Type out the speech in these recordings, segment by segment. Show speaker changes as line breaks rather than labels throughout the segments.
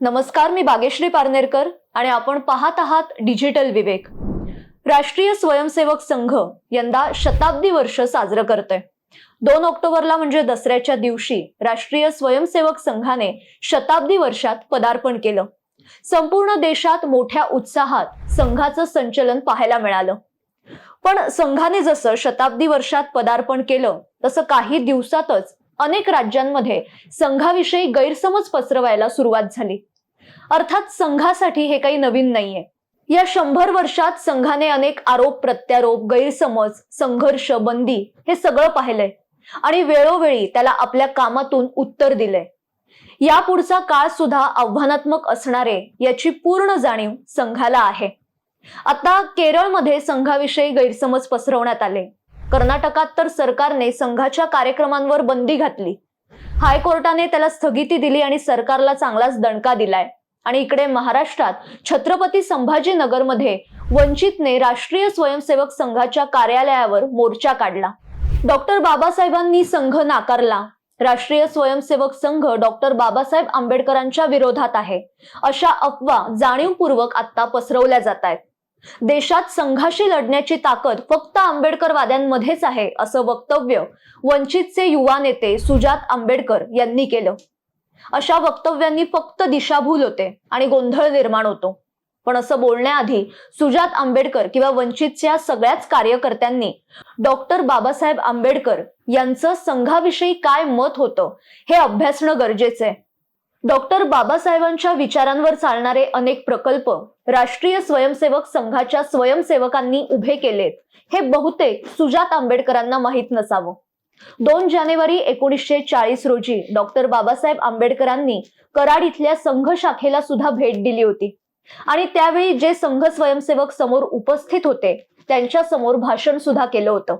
नमस्कार मी बागेश्री पारनेरकर आणि आपण पाहत आहात डिजिटल विवेक. राष्ट्रीय स्वयंसेवक संघ यंदा शताब्दी वर्ष साजरं करतोय. दोन ऑक्टोबरला म्हणजे दसऱ्याच्या दिवशी राष्ट्रीय स्वयंसेवक संघाने शताब्दी वर्षात पदार्पण केलं. संपूर्ण देशात मोठ्या उत्साहात संघाचं संचलन पाहायला मिळालं. पण संघाने जसं शताब्दी वर्षात पदार्पण केलं तसं काही दिवसातच अनेक राज्यांमध्ये संघाविषयी गैरसमज पसरवायला सुरुवात झाली. अर्थात संघासाठी हे काही नवीन नाहीये. या शंभर वर्षात संघाने अनेक आरोप प्रत्यारोप गैरसमज संघर्ष बंदी हे सगळं पाहिलंय आणि वेळोवेळी त्याला आपल्या कामातून उत्तर दिलंय. यापुढचा काळ सुद्धा आव्हानात्मक असणारे याची पूर्ण जाणीव संघाला आहे. आता केरळमध्ये संघाविषयी गैरसमज पसरवण्यात आले. कर्नाटकात तर सरकारने संघाच्या कार्यक्रमांवर बंदी घातली. हायकोर्टाने त्याला स्थगिती दिली आणि सरकारला चांगलाच दणका दिलाय. आणि इकडे महाराष्ट्रात छत्रपती संभाजीनगरमध्ये वंचितने राष्ट्रीय स्वयंसेवक संघाच्या कार्यालयावर मोर्चा काढला. डॉक्टर बाबासाहेबांनी संघ नाकारला. राष्ट्रीय स्वयंसेवक संघ डॉक्टर बाबासाहेब आंबेडकरांच्या विरोधात आहे. अशा अफवा जाणीवपूर्वक आता पसरवल्या जात आहेत. देशात संघाशी लढण्याची ताकद फक्त आंबेडकरवाद्यांमध्येच आहे असं वक्तव्य वंचितचे युवा नेते सुजात आंबेडकर यांनी केलं. अशा वक्तव्यांनी फक्त दिशाभूल होते आणि गोंधळ निर्माण होतो. पण असं बोलण्याआधी सुजात आंबेडकर किंवा वंचितच्या सगळ्याच कार्यकर्त्यांनी डॉक्टर बाबासाहेब आंबेडकर यांचं संघाविषयी काय मत होतं हे अभ्यासणं गरजेचं आहे. डॉक्टर बाबासाहेबांच्या विचारांवर चालणारे अनेक प्रकल्प राष्ट्रीय स्वयंसेवक संघाच्या स्वयंसेवकांनी उभे केलेत. हे बहुतेक सुजात आंबेडकरांना माहीत नसावं. दोन जानेवारी एकोणीसशे चाळीस रोजी डॉक्टर बाबासाहेब आंबेडकरांनी कराड इथल्या संघ शाखेला सुद्धा भेट दिली होती. आणि त्यावेळी जे संघ स्वयंसेवक समोर उपस्थित होते त्यांच्यासमोर भाषण सुद्धा केलं होतं.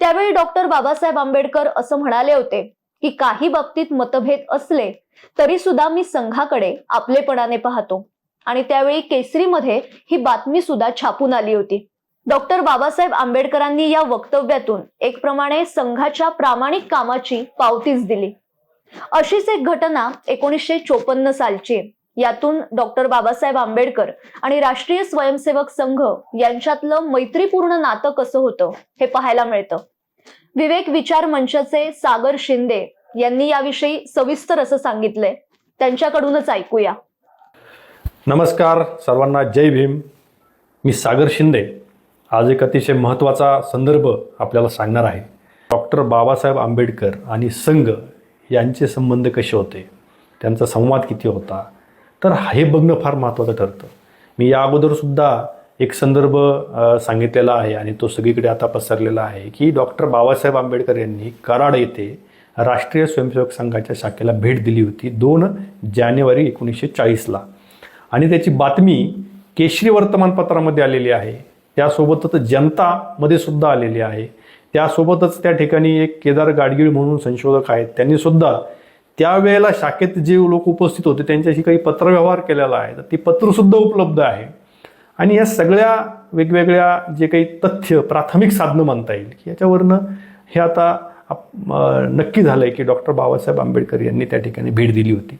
त्यावेळी डॉक्टर बाबासाहेब आंबेडकर असं म्हणाले होते की काही बाबतीत मतभेद असले तरी सुद्धा मी संघाकडे आपलेपणाने पाहतो. आणि त्यावेळी केसरीमध्ये ही बातमी सुद्धा छापून आली होती. डॉक्टर बाबासाहेब आंबेडकरांनी या वक्तव्यातून एक प्रमाणे संघाच्या प्रामाणिक कामाची पावतीच दिली. अशीच एक घटना एकोणीसशे चोपन्न सालची. यातून डॉक्टर बाबासाहेब आंबेडकर आणि राष्ट्रीय स्वयंसेवक संघ यांच्यातलं मैत्रीपूर्ण नातं कसं होतं हे पाहायला मिळतं. विवेक विचार मंचाचे सागर शिंदे यांनी याविषयी सविस्तर असं सांगितलंय. त्यांच्याकडूनच ऐकूया.
नमस्कार सर्वांना जय भीम. मी सागर शिंदे. आज एक अतिशय महत्त्वाचा संदर्भ आपल्याला सांगणार आहे. डॉक्टर बाबासाहेब आंबेडकर आणि संघ यांचे संबंध कसे होते? त्यांचा संवाद किती होता? तर हे बघणं फार महत्त्वाचं ठरतं. मी या अगोदरसुद्धा एक संदर्भ सांगितलेला आहे आणि तो सगळीकडे आता पसरलेला आहे की डॉक्टर बाबासाहेब आंबेडकर यांनी कराड येथे राष्ट्रीय स्वयंसेवक संघाच्या शाखेला भेट दिली होती दोन जानेवारी एकोणीसशे चाळीसला. आणि त्याची बातमी केशरी वर्तमानपत्रामध्ये आलेली आहे. त्यासोबतच जनतामध्ये सुद्धा आलेली आहे. त्यासोबतच त्या ठिकाणी एक केदार गाडगीळ म्हणून संशोधक आहेत. त्यांनी सुद्धा त्यावेळेला शाखेत जे लोक उपस्थित होते त्यांच्याशी काही पत्रव्यवहार केलेला आहे. तर ती पत्रसुद्धा उपलब्ध आहे. आणि या सगळ्या वेगवेगळ्या जे काही तथ्य प्राथमिक साधनं मानता येईल की याच्यावरनं हे आता आप- नक्की झालं आहे की डॉक्टर बाबासाहेब आंबेडकर यांनी त्या ठिकाणी भेट दिली होती.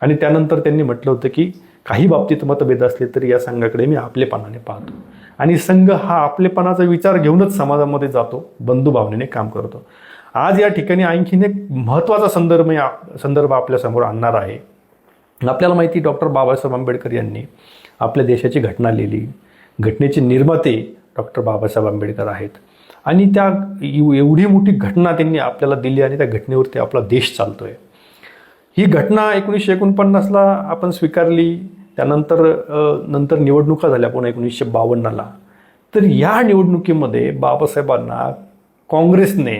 आणि त्यानंतर त्यांनी म्हटलं होतं की काही बाबतीत मतभेद असले तरी या संघाकडे मी आपलेपणाने पाहतो. आणि संघ हा आपलेपणाचा विचार घेऊनच समाजामध्ये जातो बंधुभावनेने काम करतो. आज या ठिकाणी आणखीन एक महत्त्वाचा संदर्भ या संदर्भ आपल्यासमोर आणणार आहे. आपल्याला माहिती डॉक्टर बाबासाहेब आंबेडकर यांनी आपल्या देशाची घटना लिहिली. घटनेचे निर्माते डॉक्टर बाबासाहेब आंबेडकर आहेत. आणि त्या एवढी मोठी घटना त्यांनी आपल्याला दिली आणि त्या घटनेवरती आपला देश चालतो आहे ही घटना एकोणीसशे एकोणपन्नासला आपण स्वीकारली त्यानंतर नंतर निवडणुका झाल्या पुन्हा एकोणीसशे बावन्नला. तर या निवडणुकीमध्ये बाबासाहेबांना काँग्रेसने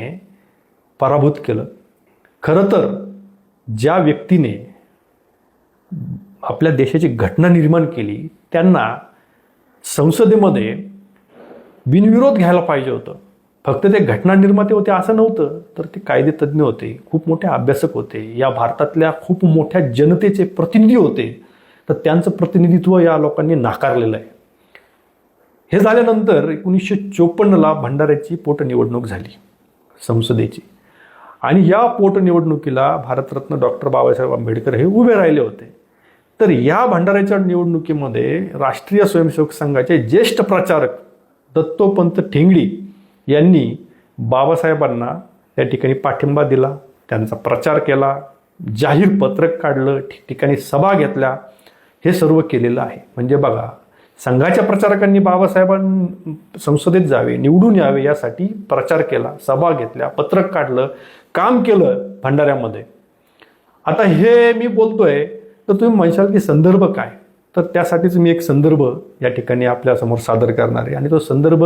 पराभूत केलं. खरं तर ज्या व्यक्तीने आपल्या देशाची घटना निर्माण केली त्यांना संसदेमध्ये बिनविरोध घ्यायला पाहिजे होतं. फक्त ते घटना निर्माते होते असं नव्हतं तर ते कायदेतज्ञ होते खूप मोठे अभ्यासक होते. या भारतातल्या खूप मोठ्या जनतेचे प्रतिनिधी होते. तर त्यांचं प्रतिनिधित्व या लोकांनी नाकारलेलं आहे. हे झाल्यानंतर एकोणीसशे चोपन्नला भंडाऱ्याची पोटनिवडणूक झाली संसदेची. आणि या पोटनिवडणुकीला भारतरत्न डॉक्टर बाबासाहेब आंबेडकर हे उभे राहिले होते. तर या भंडाऱ्याच्या निवडणुकीमध्ये राष्ट्रीय स्वयंसेवक संघाचे ज्येष्ठ प्रचारक दत्तोपंत ठेंगडी यांनी बाबासाहेबांना या ठिकाणी पाठिंबा दिला त्यांचा प्रचार केला जाहीर पत्रक काढलं ठिकठिकाणी सभा घेतल्या हे सर्व केलेलं आहे. म्हणजे बघा संघाच्या प्रचारकांनी बाबासाहेबां संसदेत जावे निवडून यावे यासाठी प्रचार केला सभा घेतल्या पत्रक काढलं काम केलं भंडाऱ्यामध्ये. आता हे मी बोलतोय तर तुम्ही म्हणशाल की संदर्भ काय? तर त्यासाठीच मी एक संदर्भ या ठिकाणी आपल्यासमोर सादर करणार आहे. आणि तो संदर्भ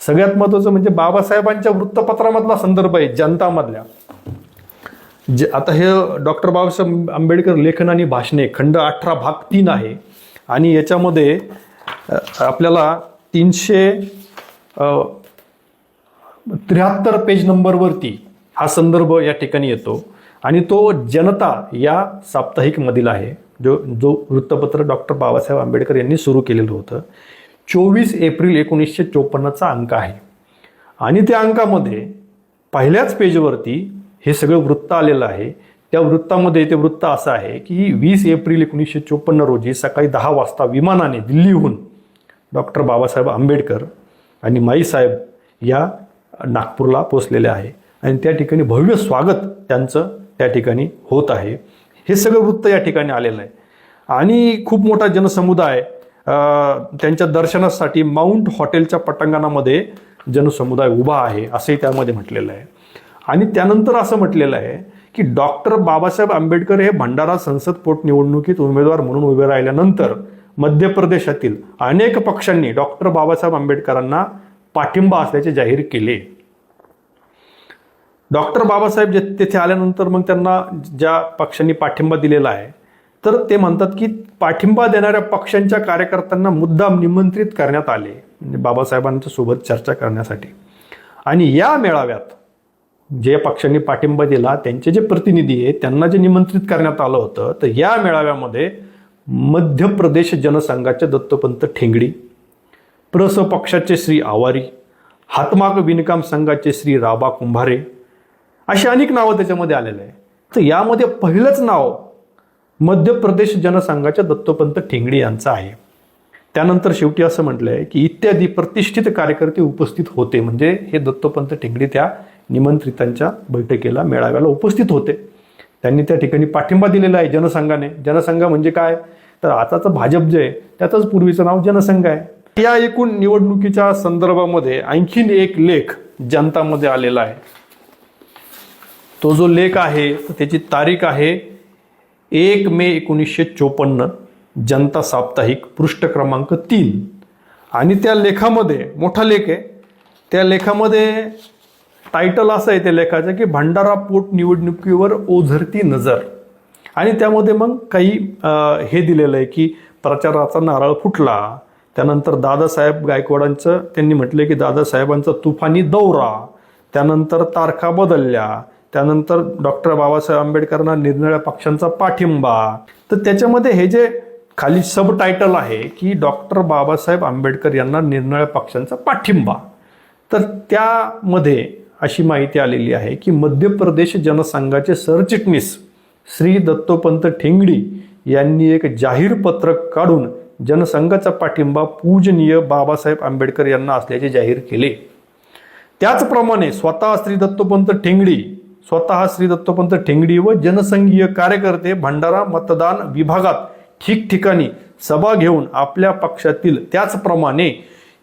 सगळ्यात महत्त्वाचं म्हणजे बाबासाहेबांच्या वृत्तपत्रामधला संदर्भ आहे जनतामधल्या. जे आता हे डॉक्टर बाबासाहेब आंबेडकर लेखन आणि भाषणे खंड अठरा भाग तीन आहे. आणि याच्यामध्ये आपल्याला तीनशे त्र्याहत्तर पेज नंबरवरती हा संदर्भ या ठिकाणी येतो. आणि तो जनता या साप्ताहिकमधील आहे जो जो वृत्तपत्र डॉक्टर बाबासाहेब आंबेडकर यांनी सुरू केलेलं होतं. चोवीस एप्रिल एकोणीसशे चोपन्नचा अंक आहे. आणि त्या अंकामध्ये पहिल्याच पेजवरती हे सगळं वृत्त आलेलं आहे. त्या वृत्तामध्ये ते वृत्त असं आहे की वीस एप्रिल एकोणीसशे चोपन्न रोजी सकाळी दहा वाजता विमानाने दिल्लीहून डॉक्टर बाबासाहेब आंबेडकर आणि माईसाहेब या नागपूरला पोचलेले आहे. आणि त्या ठिकाणी भव्य स्वागत त्यांचं त्या ठिकाणी होत आहे. हे सगळं वृत्त या ठिकाणी आलेलं आहे. आणि खूप मोठा जनसमुदाय त्यांच्या दर्शनासाठी माउंट हॉटेलच्या पटांगणामध्ये जनसमुदाय उभा आहे असंही त्यामध्ये म्हटलेलं आहे. आणि त्यानंतर असं म्हटलेलं आहे की डॉक्टर बाबासाहेब आंबेडकर हे भंडारा संसद पोटनिवडणुकीत उमेदवार म्हणून उभे राहिल्यानंतर मध्य प्रदेशातील अनेक पक्षांनी डॉक्टर बाबासाहेब आंबेडकरांना पाठिंबा असल्याचे जाहीर केले. डॉक्टर बाबासाहेब जे तेथे आल्यानंतर मग त्यांना ज्या पक्षांनी पाठिंबा दिलेला आहे तर ते म्हणतात की पाठिंबा देणाऱ्या पक्षांच्या कार्यकर्त्यांना मुद्दाम निमंत्रित करण्यात आले म्हणजे बाबासाहेबांच्या सोबत चर्चा करण्यासाठी. आणि या मेळाव्यात जे पक्षांनी पाठिंबा दिला त्यांचे जे प्रतिनिधी आहेत त्यांना जे निमंत्रित करण्यात आलं होतं तर या मेळाव्यामध्ये मध्य प्रदेश जनसंघाचे दत्तोपंत ठेंगडी प्रस पक्षाचे श्री आवारी हातमाग विणकाम संघाचे श्री राबा कुंभारे अशी अनेक नावं त्याच्यामध्ये आलेले आहे तर यामध्ये पहिलंच नाव मध्य प्रदेश जनसंघाच्या दत्तोपंत ठेंगडी यांचं आहे. त्यानंतर शेवटी असं म्हटलं आहे की इत्यादी प्रतिष्ठित कार्यकर्ते उपस्थित होते. म्हणजे हे दत्तोपंत ठेंगडी त्या निमंत्रितांच्या बैठकीला मेळाव्याला उपस्थित होते. त्यांनी त्या ठिकाणी पाठिंबा दिलेला आहे जनसंघाने. जनसंघ म्हणजे काय? तर आताचं भाजप जे आहे त्याचंच पूर्वीचं नाव जनसंघ आहे. या एकूण निवडणुकीच्या संदर्भामध्ये आणखीन एक लेख जनतामध्ये आलेला आहे. तो जो लेख आहे तर त्याची तारीख आहे एक मे एकोणीसशे चोपन्न जनता साप्ताहिक पृष्ठ क्रमांक तीन. आणि त्या लेखामध्ये मोठा लेख आहे त्या लेखामध्ये टायटल असं आहे त्या लेखाचं की भंडारा पोट निवडणुकीवर ओझरती नजर. आणि त्यामध्ये मग काही हे दिलेलं आहे की प्रचाराचा नारळ फुटला. त्यानंतर दादासाहेब गायकवाडांचं त्यांनी म्हटलं की दादासाहेबांचा तुफानी दौरा. त्यानंतर तारखा बदलल्या. त्यानंतर डॉक्टर बाबासाहेब आंबेडकरांना निरनिळ्या पक्षांचा पाठिंबा. तर त्याच्यामध्ये हे जे खाली सब टायटल आहे की डॉक्टर बाबासाहेब आंबेडकर यांना निरनिळ्या पक्षांचा पाठिंबा. तर त्यामध्ये अशी माहिती आलेली आहे की मध्य प्रदेश जनसंघाचे सरचिटणीस श्री दत्तोपंत ठेंगडी यांनी एक जाहीर पत्रक काढून जनसंघाचा पाठिंबा पूजनीय बाबासाहेब आंबेडकर यांना असल्याचे जाहीर केले. त्याचप्रमाणे स्वतः श्री दत्तोपंत ठेंगडी स्वतः श्री दत्तोपंत ठेंगडी व जनसंघीय कार्यकर्ते भंडारा मतदान विभागात ठिकठिकाणी सभा घेऊन आपल्या पक्षातील त्याचप्रमाणे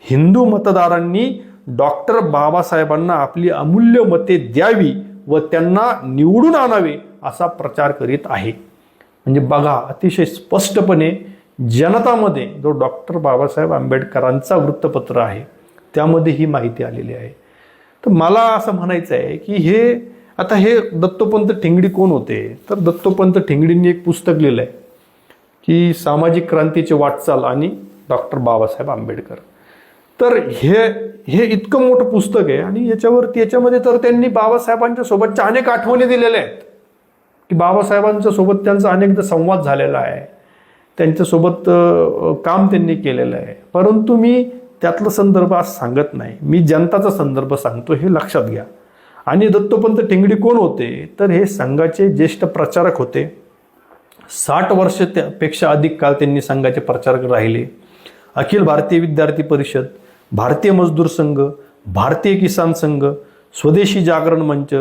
हिंदू मतदारांनी डॉक्टर बाबासाहेबांना आपली अमूल्य मते द्यावी व त्यांना निवडून आणावे असा प्रचार करीत आहे. म्हणजे बघा अतिशय स्पष्टपणे जनतामध्ये जो डॉक्टर बाबासाहेब आंबेडकरांचा वृत्तपत्र आहे त्यामध्ये ही माहिती आलेली आहे. तर मला असं म्हणायचं आहे की हे आता हे दत्तोपंत ठेंगडी कोण होते? तर दत्तोपंत ठेंगडींनी एक पुस्तक लिहिलं आहे की सामाजिक क्रांतीची वाटचाल आणि डॉक्टर बाबासाहेब आंबेडकर. तर हे हे इतकं मोठं पुस्तक आहे आणि याच्यावरती याच्यामध्ये तर त्यांनी बाबासाहेबांच्या सोबतच्या अनेक आठवणी दिलेल्या आहेत. की बाबासाहेबांच्या सोबत त्यांचा अनेकदा संवाद झालेला आहे. त्यांच्यासोबत काम त्यांनी केलेलं आहे. परंतु मी त्यातला संदर्भ आज सांगत नाही. मी जनताचा संदर्भ सांगतो हे लक्षात घ्या. आणि दत्तोपंत ठेंगडी कोण होते? तर हे संघाचे ज्येष्ठ प्रचारक होते. साठ वर्ष त्यापेक्षा अधिक काळ त्यांनी संघाचे प्रचारक राहिले. अखिल भारतीय विद्यार्थी परिषद भारतीय मजदूर संघ भारतीय किसान संघ स्वदेशी जागरण मंच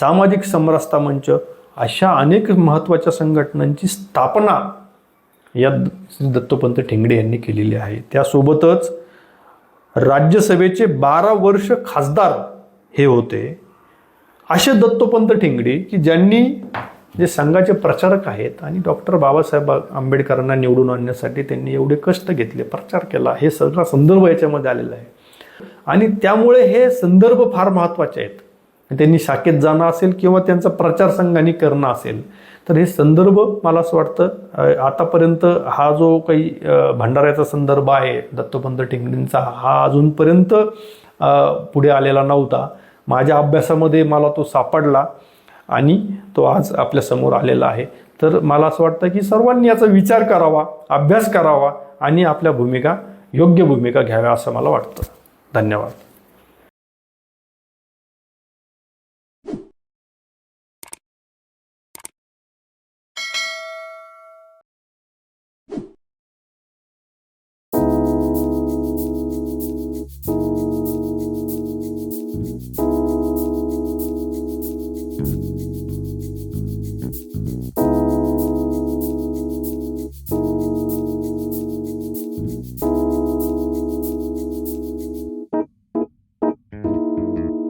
सामाजिक समरसता मंच अशा अनेक महत्त्वाच्या संघटनांची स्थापना या श्री दत्तोपंत ठेंगडे यांनी केलेली आहे. त्यासोबतच राज्यसभेचे बारा वर्ष खासदार हे होते. असे दत्तोपंत ठेंगडे की ज्यांनी जे संघाचे प्रचारक आहेत आणि डॉक्टर बाबासाहेब आंबेडकरांना निवडून आणण्यासाठी त्यांनी एवढे कष्ट घेतले प्रचार केला हे सगळा संदर्भ याच्यामध्ये आलेला आहे. आणि त्यामुळे हे संदर्भ फार महत्त्वाचे आहेत. त्यांनी शाखेत जाणं असेल किंवा त्यांचा प्रचार संघाने करणं असेल तर हे संदर्भ मला असं वाटतं आतापर्यंत हा जो काही भंडाऱ्याचा संदर्भ आहे दत्तोपंत ठेंगडींचा हा अजूनपर्यंत पुढे आलेला नव्हता. माझ्या अभ्यासामध्ये मला तो सापडला आणि तो आज आपल्यासमोर आलेला आहे. तर मला असं वाटतं की सर्वांनी याचा विचार करावा अभ्यास करावा आणि आपल्या भूमिका योग्य भूमिका घ्याव्या असं मला वाटतं. धन्यवाद.